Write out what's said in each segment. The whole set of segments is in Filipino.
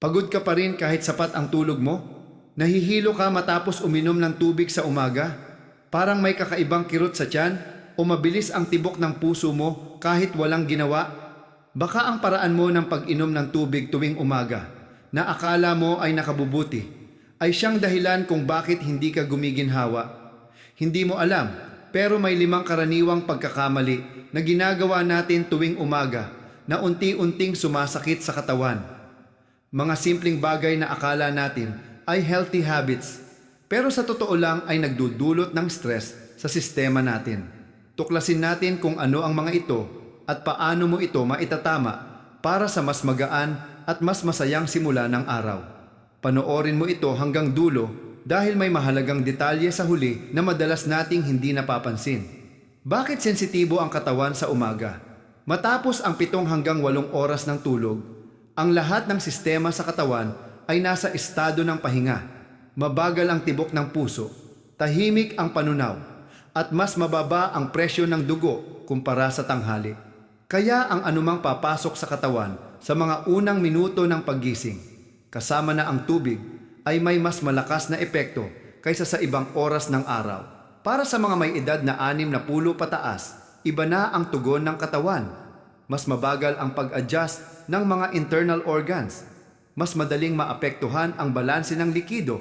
Pagod ka pa rin kahit sapat ang tulog mo? Nahihilo ka matapos uminom ng tubig sa umaga? Parang may kakaibang kirot sa tiyan? O mabilis ang tibok ng puso mo kahit walang ginawa? Baka ang paraan mo ng pag-inom ng tubig tuwing umaga na akala mo ay nakabubuti ay siyang dahilan kung bakit hindi ka gumiginhawa. Hindi mo alam, pero may limang karaniwang pagkakamali na ginagawa natin tuwing umaga na unti-unting sumasakit sa katawan. Mga simpleng bagay na akala natin ay healthy habits, pero sa totoo lang ay nagdudulot ng stress sa sistema natin. Tuklasin natin kung ano ang mga ito at paano mo ito maitatama para sa mas magaan at mas masayang simula ng araw. Panoorin mo ito hanggang dulo dahil may mahalagang detalye sa huli na madalas nating hindi napapansin. Bakit sensitibo ang katawan sa umaga? Matapos ang pitong hanggang walong oras ng tulog, ang lahat ng sistema sa katawan ay nasa estado ng pahinga. Mabagal ang tibok ng puso, tahimik ang panunaw, at mas mababa ang presyo ng dugo kumpara sa tanghali. Kaya ang anumang papasok sa katawan sa mga unang minuto ng paggising, kasama na ang tubig, ay may mas malakas na epekto kaysa sa ibang oras ng araw. Para sa mga may edad na anim na pulo pataas, iba na ang tugon ng katawan. Mas mabagal ang pag-adjust ng mga internal organs. Mas madaling maapektuhan ang balanse ng likido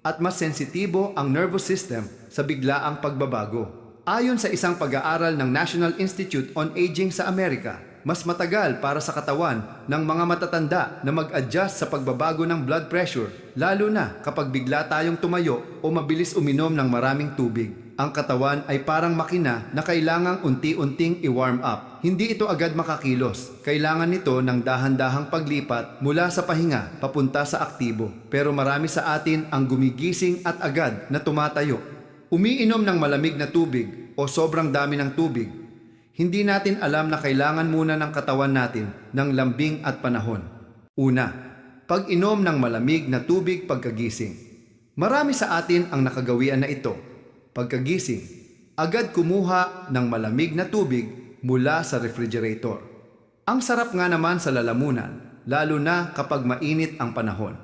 at mas sensitibo ang nervous system sa biglaang pagbabago. Ayon sa isang pag-aaral ng National Institute on Aging sa Amerika, mas matagal para sa katawan ng mga matatanda na mag-adjust sa pagbabago ng blood pressure, lalo na kapag bigla tayong tumayo o mabilis uminom ng maraming tubig. Ang katawan ay parang makina na kailangang unti-unting i-warm up. Hindi ito agad makakilos. Kailangan nito ng dahan-dahang paglipat mula sa pahinga papunta sa aktibo. Pero marami sa atin ang gumigising at agad na tumatayo. Umiinom ng malamig na tubig o sobrang dami ng tubig hindi natin alam na kailangan muna ng katawan natin ng lambing at panahon. Una, pag-inom ng malamig na tubig pagkagising. Marami sa atin ang nakagawian na ito. Pagkagising, agad kumuha ng malamig na tubig mula sa refrigerator. Ang sarap nga naman sa lalamunan, lalo na kapag mainit ang panahon.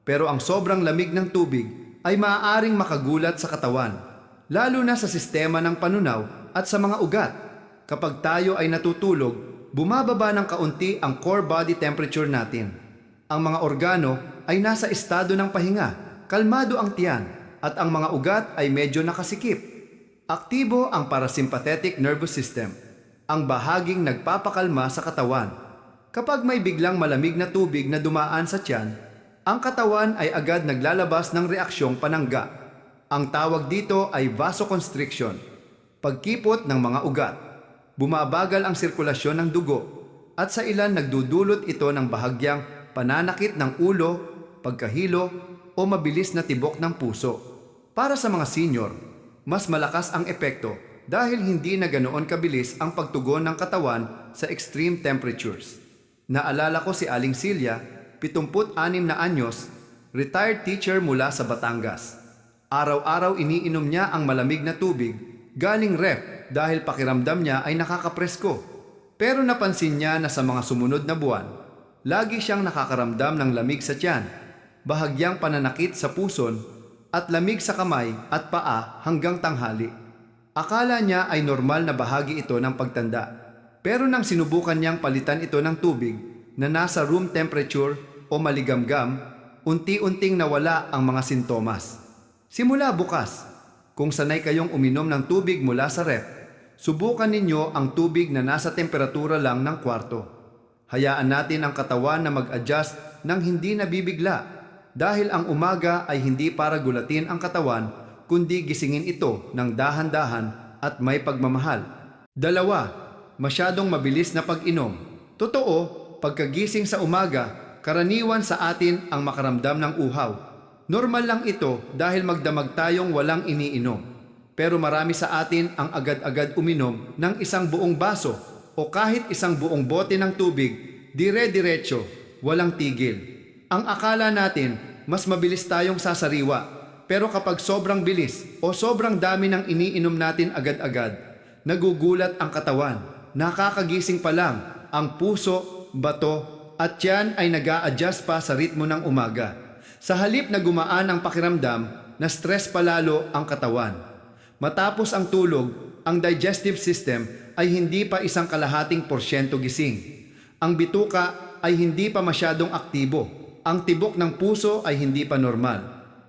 Pero ang sobrang lamig ng tubig ay maaaring makagulat sa katawan, lalo na sa sistema ng panunaw at sa mga ugat kapag tayo ay natutulog, bumababa ng kaunti ang core body temperature natin. Ang mga organo ay nasa estado ng pahinga, kalmado ang tiyan, at ang mga ugat ay medyo nakasikip. Aktibo ang parasympathetic nervous system, ang bahaging nagpapakalma sa katawan. Kapag may biglang malamig na tubig na dumaan sa tiyan, ang katawan ay agad naglalabas ng reaksyong panangga. Ang tawag dito ay vasoconstriction, pagkipot ng mga ugat bumabagal ang sirkulasyon ng dugo at sa ilan nagdudulot ito ng bahagyang pananakit ng ulo, pagkahilo o mabilis na tibok ng puso. Para sa mga senior, mas malakas ang epekto dahil hindi na ganoon kabilis ang pagtugon ng katawan sa extreme temperatures. Naalala ko si Aling Silya, 76 na anyos, retired teacher mula sa Batangas. Araw-araw iniinom niya ang malamig na tubig galing ref dahil pakiramdam niya ay nakakapresko. Pero napansin niya na sa mga sumunod na buwan, lagi siyang nakakaramdam ng lamig sa tiyan, bahagyang pananakit sa puson, at lamig sa kamay at paa hanggang tanghali. Akala niya ay normal na bahagi ito ng pagtanda. Pero nang sinubukan niyang palitan ito ng tubig na nasa room temperature o maligamgam, unti-unting nawala ang mga sintomas. Simula bukas, kung sanay kayong uminom ng tubig mula sa ref, subukan ninyo ang tubig na nasa temperatura lang ng kwarto. Hayaan natin ang katawan na mag-adjust ng hindi nabibigla dahil ang umaga ay hindi para gulatin ang katawan kundi gisingin ito ng dahan-dahan at may pagmamahal. Dalawa, masyadong mabilis na pag-inom. Totoo, pagkagising sa umaga, karaniwan sa atin ang makaramdam ng uhaw. Normal lang ito dahil magdamag tayong walang iniinom. Pero marami sa atin ang agad-agad uminom ng isang buong baso o kahit isang buong bote ng tubig, dire-diretso, walang tigil. Ang akala natin, mas mabilis tayong sasariwa. Pero kapag sobrang bilis o sobrang dami ng iniinom natin agad-agad, nagugulat ang katawan. Nakakagising pa lang ang puso, bato at yan ay nag adjust pa sa ritmo ng umaga. Sa halip na gumaan ang pakiramdam, na stress palalo ang katawan. Matapos ang tulog, ang digestive system ay hindi pa isang kalahating porsyento gising. Ang bituka ay hindi pa masyadong aktibo. Ang tibok ng puso ay hindi pa normal.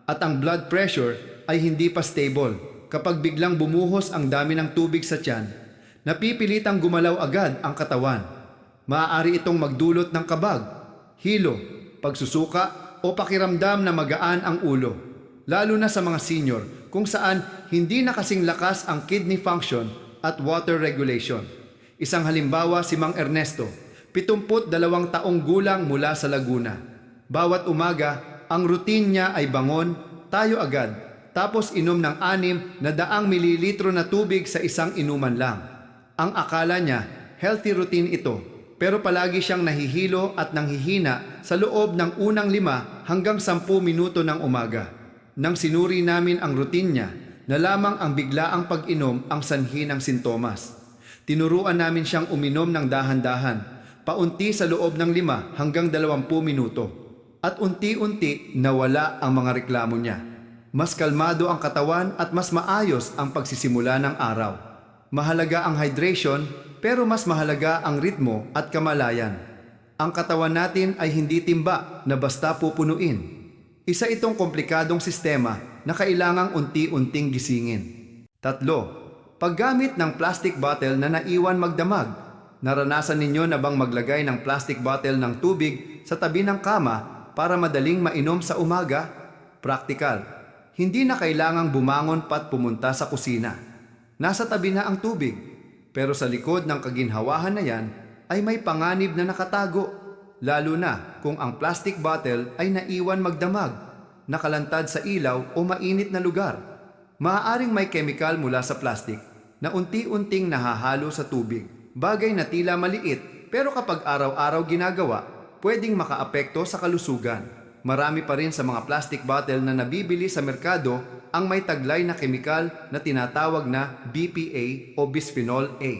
At ang blood pressure ay hindi pa stable. Kapag biglang bumuhos ang dami ng tubig sa tiyan, napipilitang gumalaw agad ang katawan. Maaari itong magdulot ng kabag, hilo, pagsusuka o pakiramdam na magaan ang ulo. Lalo na sa mga senior kung saan hindi na kasing lakas ang kidney function at water regulation. Isang halimbawa si Mang Ernesto, 72 taong gulang mula sa Laguna. Bawat umaga, ang routine niya ay bangon, tayo agad, tapos inom ng anim na daang mililitro na tubig sa isang inuman lang. Ang akala niya, healthy routine ito, pero palagi siyang nahihilo at nanghihina sa loob ng unang lima hanggang sampu minuto ng umaga. Nang sinuri namin ang routine niya, na lamang ang biglaang pag-inom ang sanhi ng sintomas. Tinuruan namin siyang uminom ng dahan-dahan, paunti sa loob ng lima hanggang dalawampu minuto. At unti-unti nawala ang mga reklamo niya. Mas kalmado ang katawan at mas maayos ang pagsisimula ng araw. Mahalaga ang hydration pero mas mahalaga ang ritmo at kamalayan. Ang katawan natin ay hindi timba na basta pupunuin. Isa itong komplikadong sistema na kailangang unti-unting gisingin. Tatlo, paggamit ng plastic bottle na naiwan magdamag. Naranasan ninyo na bang maglagay ng plastic bottle ng tubig sa tabi ng kama para madaling mainom sa umaga? Praktikal. Hindi na kailangang bumangon pat pumunta sa kusina. Nasa tabi na ang tubig. Pero sa likod ng kaginhawahan na yan ay may panganib na nakatago lalo na kung ang plastic bottle ay naiwan magdamag, nakalantad sa ilaw o mainit na lugar. Maaaring may chemical mula sa plastic na unti-unting nahahalo sa tubig, bagay na tila maliit pero kapag araw-araw ginagawa, pwedeng makaapekto sa kalusugan. Marami pa rin sa mga plastic bottle na nabibili sa merkado ang may taglay na kemikal na tinatawag na BPA o bisphenol A.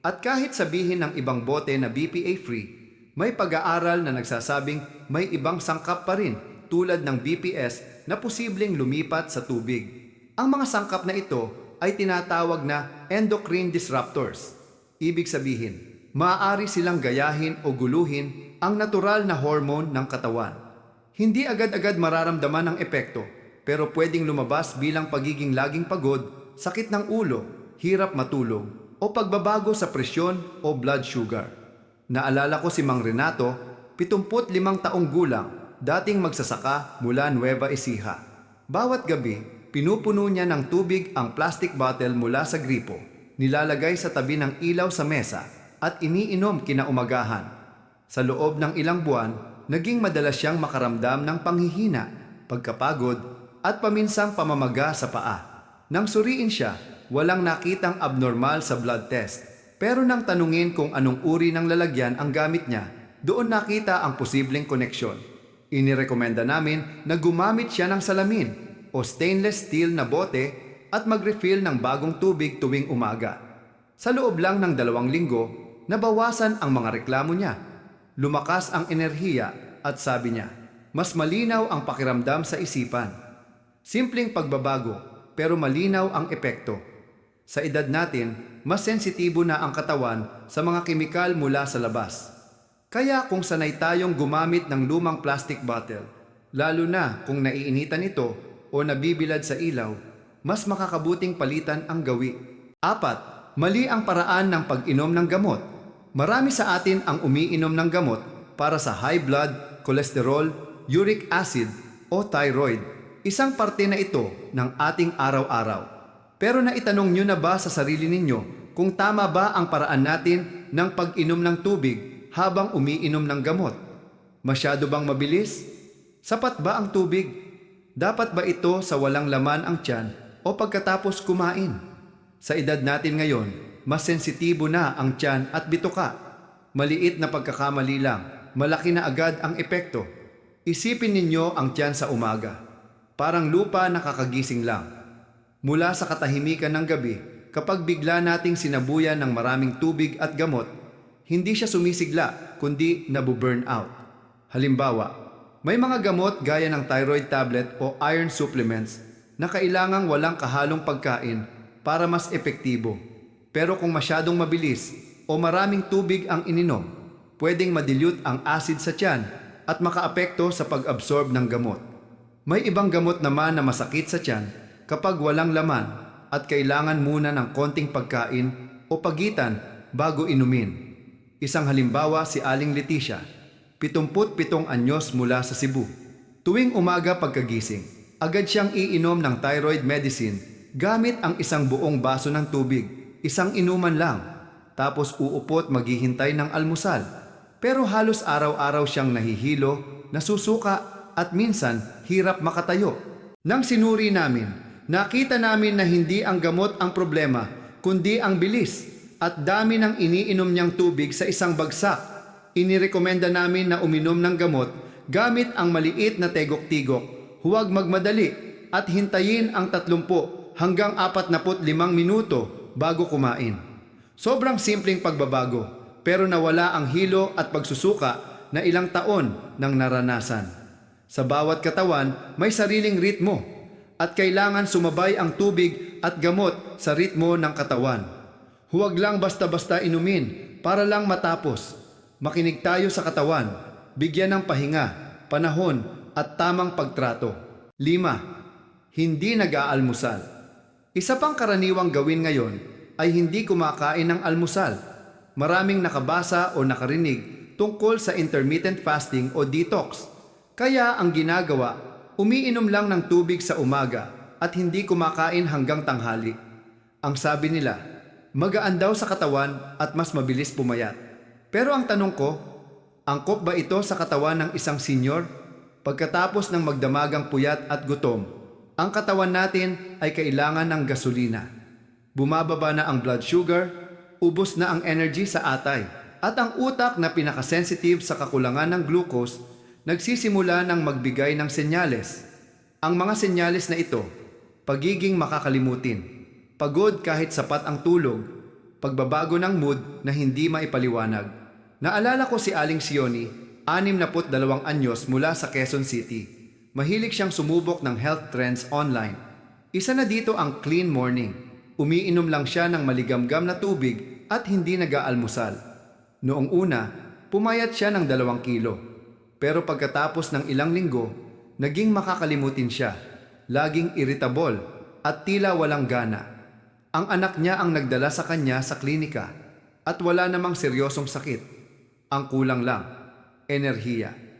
At kahit sabihin ng ibang bote na BPA-free, may pag-aaral na nagsasabing may ibang sangkap pa rin tulad ng BPS na posibleng lumipat sa tubig. Ang mga sangkap na ito ay tinatawag na endocrine disruptors. Ibig sabihin, maaari silang gayahin o guluhin ang natural na hormone ng katawan. Hindi agad-agad mararamdaman ang epekto, pero pwedeng lumabas bilang pagiging laging pagod, sakit ng ulo, hirap matulog, o pagbabago sa presyon o blood sugar. Naalala ko si Mang Renato, 75 taong gulang, dating magsasaka mula Nueva Ecija. Bawat gabi, pinupuno niya ng tubig ang plastic bottle mula sa gripo, nilalagay sa tabi ng ilaw sa mesa at iniinom kinaumagahan. Sa loob ng ilang buwan, naging madalas siyang makaramdam ng panghihina, pagkapagod at paminsang pamamaga sa paa. Nang suriin siya, walang nakitang abnormal sa blood test. Pero nang tanungin kung anong uri ng lalagyan ang gamit niya, doon nakita ang posibleng koneksyon. Inirekomenda namin na gumamit siya ng salamin o stainless steel na bote at mag-refill ng bagong tubig tuwing umaga. Sa loob lang ng dalawang linggo, nabawasan ang mga reklamo niya. Lumakas ang enerhiya at sabi niya, mas malinaw ang pakiramdam sa isipan. Simpleng pagbabago pero malinaw ang epekto. Sa edad natin, mas sensitibo na ang katawan sa mga kemikal mula sa labas. Kaya kung sanay tayong gumamit ng lumang plastic bottle, lalo na kung naiinitan ito o nabibilad sa ilaw, mas makakabuting palitan ang gawi. Apat, mali ang paraan ng pag-inom ng gamot. Marami sa atin ang umiinom ng gamot para sa high blood, cholesterol, uric acid o thyroid. Isang parte na ito ng ating araw-araw. Pero naitanong nyo na ba sa sarili ninyo kung tama ba ang paraan natin ng pag-inom ng tubig habang umiinom ng gamot? Masyado bang mabilis? Sapat ba ang tubig? Dapat ba ito sa walang laman ang tiyan o pagkatapos kumain? Sa edad natin ngayon, mas sensitibo na ang tiyan at bituka. Maliit na pagkakamali lang, malaki na agad ang epekto. Isipin ninyo ang tiyan sa umaga. Parang lupa na kakagising lang. Mula sa katahimikan ng gabi, kapag bigla nating sinabuyan ng maraming tubig at gamot, hindi siya sumisigla, kundi nabuburn out. Halimbawa, may mga gamot gaya ng thyroid tablet o iron supplements na kailangang walang kahalong pagkain para mas epektibo. Pero kung masyadong mabilis o maraming tubig ang ininom, pwedeng madilute ang acid sa tiyan at makaapekto sa pag-absorb ng gamot. May ibang gamot naman na masakit sa tiyan kapag walang laman at kailangan muna ng konting pagkain o pagitan bago inumin. Isang halimbawa si Aling Leticia, 77 anyos mula sa Cebu. Tuwing umaga pagkagising, agad siyang iinom ng thyroid medicine gamit ang isang buong baso ng tubig, isang inuman lang. Tapos uupot maghihintay ng almusal. Pero halos araw-araw siyang nahihilo, nasusuka at minsan hirap makatayo. Nang sinuri namin, nakita namin na hindi ang gamot ang problema, kundi ang bilis at dami ng iniinom niyang tubig sa isang bagsak. Inirekomenda namin na uminom ng gamot gamit ang maliit na tegok-tigok. Huwag magmadali at hintayin ang 30 hanggang 45 minuto bago kumain. Sobrang simpleng pagbabago pero nawala ang hilo at pagsusuka na ilang taon ng naranasan. Sa bawat katawan may sariling ritmo at kailangan sumabay ang tubig at gamot sa ritmo ng katawan. Huwag lang basta-basta inumin para lang matapos. Makinig tayo sa katawan, bigyan ng pahinga, panahon at tamang pagtrato. 5. Hindi nag-aalmusal. Isa pang karaniwang gawin ngayon ay hindi kumakain ng almusal. Maraming nakabasa o nakarinig tungkol sa intermittent fasting o detox. Kaya ang ginagawa, umiinom lang ng tubig sa umaga at hindi kumakain hanggang tanghali. Ang sabi nila, magaan daw sa katawan at mas mabilis pumayat. Pero ang tanong ko, angkop ba ito sa katawan ng isang senior? Pagkatapos ng magdamagang puyat at gutom, ang katawan natin ay kailangan ng gasolina. Bumababa na ang blood sugar, ubos na ang energy sa atay, at ang utak na pinakasensitive sa kakulangan ng glucose nagsisimula ng magbigay ng senyales. Ang mga senyales na ito, pagiging makakalimutin, pagod kahit sapat ang tulog, pagbabago ng mood na hindi maipaliwanag. Naalala ko si Aling Sioni, 62 anyos mula sa Quezon City. Mahilig siyang sumubok ng health trends online. Isa na dito ang clean morning. Umiinom lang siya ng maligamgam na tubig at hindi nag-aalmusal. Noong una, pumayat siya ng dalawang kilo. Pero pagkatapos ng ilang linggo, naging makakalimutin siya. Laging irritable at tila walang gana. Ang anak niya ang nagdala sa kanya sa klinika at wala namang seryosong sakit. Ang kulang lang, enerhiya.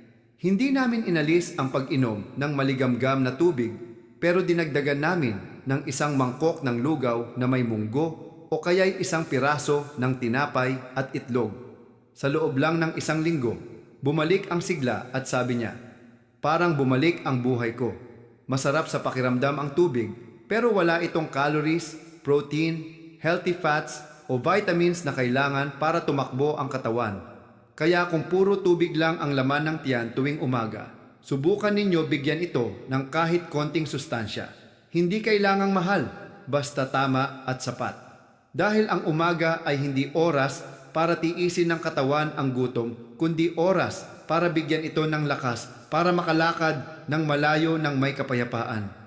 Hindi namin inalis ang pag-inom ng maligamgam na tubig pero dinagdagan namin ng isang mangkok ng lugaw na may munggo o kaya'y isang piraso ng tinapay at itlog. Sa loob lang ng isang linggo, bumalik ang sigla at sabi niya, Parang bumalik ang buhay ko. Masarap sa pakiramdam ang tubig pero wala itong calories, protein, healthy fats o vitamins na kailangan para tumakbo ang katawan. Kaya kung puro tubig lang ang laman ng tiyan tuwing umaga, subukan ninyo bigyan ito ng kahit konting sustansya. Hindi kailangang mahal, basta tama at sapat. Dahil ang umaga ay hindi oras para tiisin ng katawan ang gutom, kundi oras para bigyan ito ng lakas para makalakad ng malayo ng may kapayapaan.